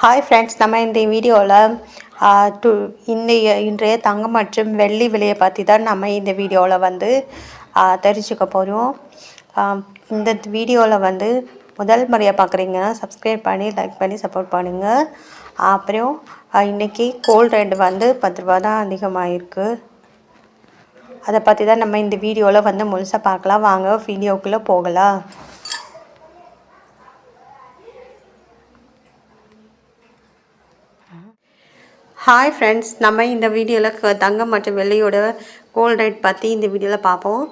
Hi friends நம்ம இந்த வீடியோவில் டு இன்றைய இன்றைய தங்கம் மற்றும் வெள்ளி விலையை பற்றி தான் நம்ம இந்த வீடியோவில் வந்து தெரிஞ்சுக்க போகிறோம் இந்த வீடியோவில் வந்து முதல் முறையாக பார்க்குறீங்கன்னா சப்ஸ்கிரைப் பண்ணி லைக் பண்ணி சப்போர்ட் பண்ணுங்கள் அப்புறம் இன்றைக்கி இன்னைக்கு கோல்ட் ரேட் வந்து பத்து ரூபா தான் அதிகமாகிருக்கு அதை பற்றி தான் நம்ம இந்த வீடியோவில் வந்து முழுசாக பார்க்கலாம் வாங்க வீடியோக்குள்ளே போகலாம். ஹாய் ஃப்ரெண்ட்ஸ் நம்ம இந்த வீடியோவில் தங்கம் மற்றும் வெள்ளியோட கோல்ட் ரேட் பற்றி இந்த வீடியோவில் பார்ப்போம்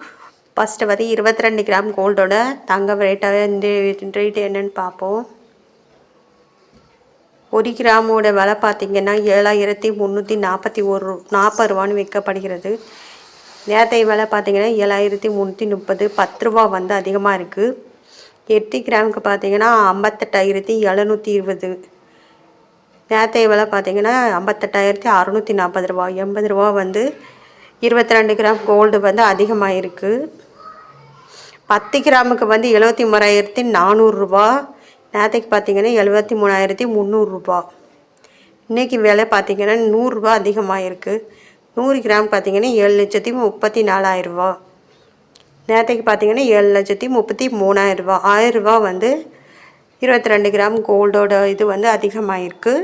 ஃபஸ்ட்டு வந்து இருபத்தி ரெண்டு கிராம் கோல்டோட தங்கம் ரேட்டாக இந்த ரேட் என்னன்னு பார்ப்போம் ஒரு கிராமோட விலை பார்த்தீங்கன்னா ஏழாயிரத்தி முந்நூற்றி நாற்பத்தி ஒரு நாற்பது ரூபான்னு விற்கப்படுகிறது. நேரத்தை விலை பார்த்திங்கன்னா ஏழாயிரத்தி முந்நூற்றி முப்பது பத்து ரூபா வந்து அதிகமாக இருக்குது எட்டு கிராமுக்கு பார்த்தீங்கன்னா ஐம்பத்தெட்டாயிரத்தி எழுநூற்றி இருபது. நேரத்தை விலை பார்த்தீங்கன்னா ஐம்பத்தெட்டாயிரத்தி அறநூற்றி நாற்பது ரூபா எண்பது ரூபா வந்து இருபத்தி ரெண்டு கிராம் கோல்டு வந்து அதிகமாக இருக்குது பத்து கிராமுக்கு வந்து எழுபத்தி மூணாயிரத்தி நானூறுரூபா நேரத்துக்கு பார்த்தீங்கன்னா எழுபத்தி மூணாயிரத்தி முந்நூறுரூபா இன்றைக்கி விலை பார்த்தீங்கன்னா நூறுரூபா அதிகமாக இருக்குது நூறு கிராம் பார்த்தீங்கன்னா ஏழு லட்சத்தி முப்பத்தி நாலாயிரரூபா நேரத்துக்கு பார்த்தீங்கன்னா ஏழு லட்சத்தி முப்பத்தி மூணாயிரரூபா ஆயிரரூபா வந்து இருபத்தி ரெண்டு கிராம் கோல்டோட இது வந்து அதிகமாகிருக்கு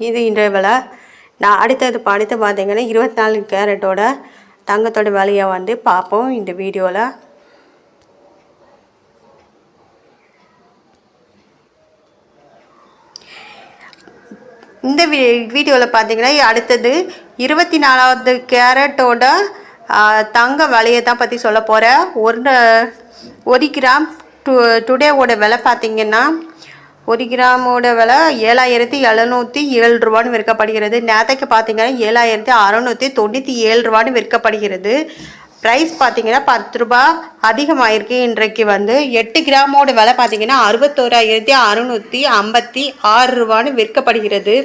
இது இன்றைய விலை. நான் அடுத்தது அடுத்து பார்த்தீங்கன்னா இருபத்தி நாலு கேரட்டோட தங்கத்தோட விலையை வந்து பார்ப்போம் இந்த வீடியோவில் இந்த வீ வீடியோவில் பார்த்தீங்கன்னா அடுத்தது இருபத்தி நாலாவது கேரட்டோட தங்க விலையை தான் பற்றி சொல்ல போகிறேன் ஒரு ஒரு கிராம் டு டுடேவோட விலை பார்த்தீங்கன்னா ஒரு கிராமோட விலை ஏழாயிரத்தி எழுநூற்றி ஏழு ரூபான்னு விற்கப்படுகிறது. நேற்றுக்கு பார்த்தீங்கன்னா ஏழாயிரத்தி அறநூற்றி தொண்ணூற்றி ஏழு ரூபான்னு விற்கப்படுகிறது. ப்ரைஸ் பார்த்தீங்கன்னா பத்து ரூபா அதிகமாயிருக்கு இன்றைக்கு வந்து. எட்டு கிராமோட விலை பார்த்தீங்கன்னா அறுபத்தோராயிரத்தி அறுநூற்றி ஐம்பத்தி ஆறு ரூபான்னு விற்கப்படுகிறது.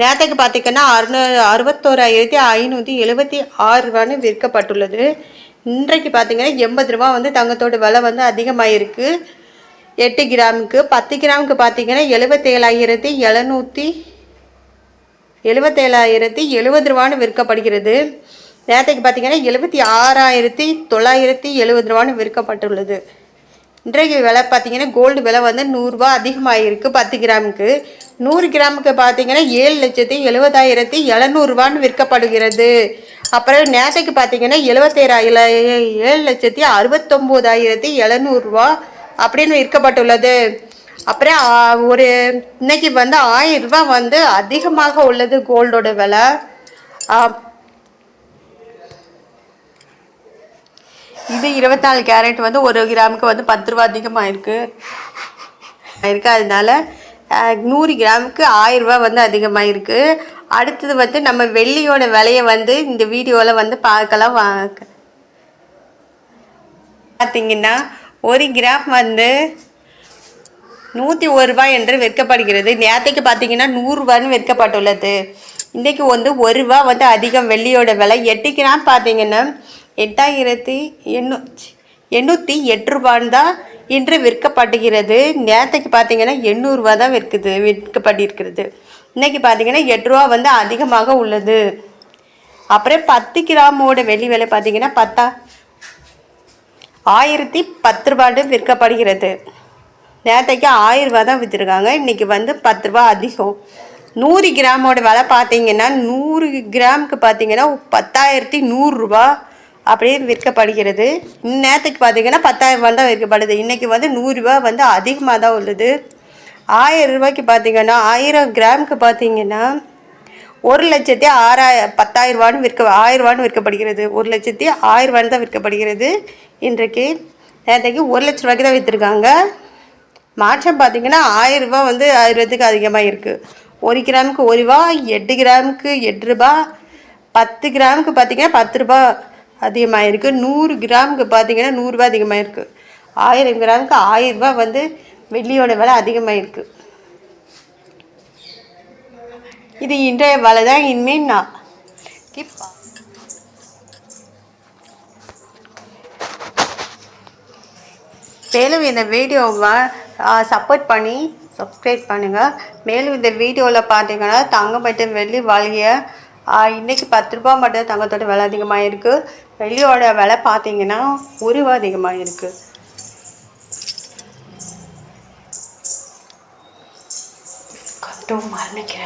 நேற்றுக்கு பார்த்தீங்கன்னா அறுநூ அறுபத்தோராயிரத்தி ஐநூற்றி எழுபத்தி ஆறு ரூபான்னு விற்கப்பட்டுள்ளது. இன்றைக்கு பார்த்தீங்கன்னா எண்பது ரூபா வந்து தங்கத்தோட விலை வந்து அதிகமாயிருக்கு. எட்டு கிராமுக்கு பத்து கிராமுக்கு பார்த்தீங்கன்னா எழுபத்தேழாயிரத்தி எழுநூற்றி எழுபத்தேழாயிரத்தி எழுபது ரூபான்னு விற்கப்படுகிறது. நேரத்துக்கு பார்த்தீங்கன்னா எழுபத்தி ஆறாயிரத்தி தொள்ளாயிரத்தி எழுபது ரூபான்னு விற்கப்பட்டுள்ளது. இன்றைக்கு விலை பார்த்தீங்கன்னா கோல்டு விலை வந்து நூறுரூவா அதிகமாகிருக்கு பத்து கிராமுக்கு. நூறு கிராமுக்கு பார்த்தீங்கன்னா ஏழு லட்சத்தி எழுபதாயிரத்தி எழுநூறுபான்னு விற்கப்படுகிறது. அப்புறம் நேசைக்கு பார்த்தீங்கன்னா எழுபத்தேழாயிர ஏழு லட்சத்தி அறுபத்தொம்போதாயிரத்தி எழுநூறுபா அப்படின்னு விற்கப்பட்டுள்ளது. அப்புறம் ஒரு இன்னைக்கு வந்து ஆயிரம் ரூபாய் வந்து அதிகமாக உள்ளது கோல்டோட விலை. இது இருபத்தாலு கேரட் வந்து ஒரு கிராமுக்கு வந்து பத்து ரூபா அதிகமாக இருக்கு இருக்கு. அதனால நூறு கிராமுக்கு ஆயிரம் ரூபாய் வந்து அதிகமாக இருக்குது அடுத்தது வந்து நம்ம வெள்ளியோட விலையை வந்து இந்த வீடியோவில் வந்து பார்க்கலாம் வாங்க. பார்த்தீங்கன்னா ஒரு கிராம் வந்து நூற்றி ஒரு ரூபாய் என்று விற்கப்படுகிறது. நேரத்துக்கு பார்த்தீங்கன்னா நூறுரூவான்னு விற்கப்பட்டுள்ளது. இன்றைக்கு வந்து ஒரு ரூபா வந்து அதிகம் வெள்ளியோட விலை. எட்டு கிராம் பார்த்தீங்கன்னா எட்டாயிரத்தி எண்ணூ எண்ணூற்றி எட்டு ரூபான்னு தான் இன்று விற்கப்படுகிறது. நேரத்துக்கு பார்த்தீங்கன்னா எண்ணூறுரூவா தான் விற்குது விற்கப்பட்டிருக்கிறது. இன்றைக்கி பார்த்தீங்கன்னா எட்டு ரூபா வந்து அதிகமாக உள்ளது. அப்புறம் பத்து கிராமோட வெள்ளி விலை பார்த்தீங்கன்னா பத்தா ஆயிரத்தி பத்து ரூபாட்டு விற்கப்படுகிறது. நேரத்தைக்கு ஆயிரம் ரூபா தான் விற்றுருக்காங்க இன்றைக்கி வந்து பத்து ரூபா அதிகம். நூறு கிராமோட விலை பார்த்தீங்கன்னா நூறு கிராமுக்கு பார்த்தீங்கன்னா பத்தாயிரத்தி நூறுரூபா அப்படியே விற்கப்படுகிறது. இந்நேரத்துக்கு பார்த்தீங்கன்னா பத்தாயிரம் ரூபா தான் விற்கப்படுது. இன்றைக்கி வந்து நூறுரூவா வந்து அதிகமாக தான் உள்ளது. ஆயிரம் ரூபாய்க்கு பார்த்தீங்கன்னா ஆயிரம் கிராமுக்கு பார்த்தீங்கன்னா ஒரு லட்சத்தி ஆறாய பத்தாயிரம் ரூபான்னு விற்க ஆயிரம் ரூபான்னு விற்கப்படுகிறது. ஒரு லட்சத்தி ஆயிரம் ரூபான்னு தான் விற்கப்படுகிறது. இன்றைக்கு நேற்றைக்கு ஒரு லட்ச ரூபாய்க்கு தான் விற்றுருக்காங்க மாற்றம் பார்த்தீங்கன்னா ஆயிரம் வந்து ஆயிரத்துக்கு அதிகமாக இருக்குது ஒரு கிராமுக்கு ஒரு ரூபா எட்டு கிராமுக்கு எட்டு ரூபா பத்து கிராமுக்கு பார்த்தீங்கன்னா பத்து ரூபா அதிகமாக இருக்குது நூறு கிராமுக்கு பார்த்தீங்கன்னா நூறுரூவா அதிகமாக இருக்குது ஆயிரம் கிராமுக்கு ஆயிரம் ரூபாய் வந்து வெள்ளியோட விலை அதிகமாக இருக்குது இது இன்றைய விலை தான் இனிமேல் நான் கிப்பா. மேலும் இந்த வீடியோவை சப்போர்ட் பண்ணி சப்ஸ்கிரைப் பண்ணுங்கள் மேலும் இந்த வீடியோவில் பார்த்தீங்கன்னா தங்கம் மட்டும் வெள்ளி வாங்கிய இன்றைக்கி பத்து ரூபா மட்டும் தங்கத்தோட விலை அதிகமாக இருக்குது வெள்ளியோட விலை பார்த்தீங்கன்னா ஒரு ரூபா அதிகமாக இருக்குது स्टोव मारने के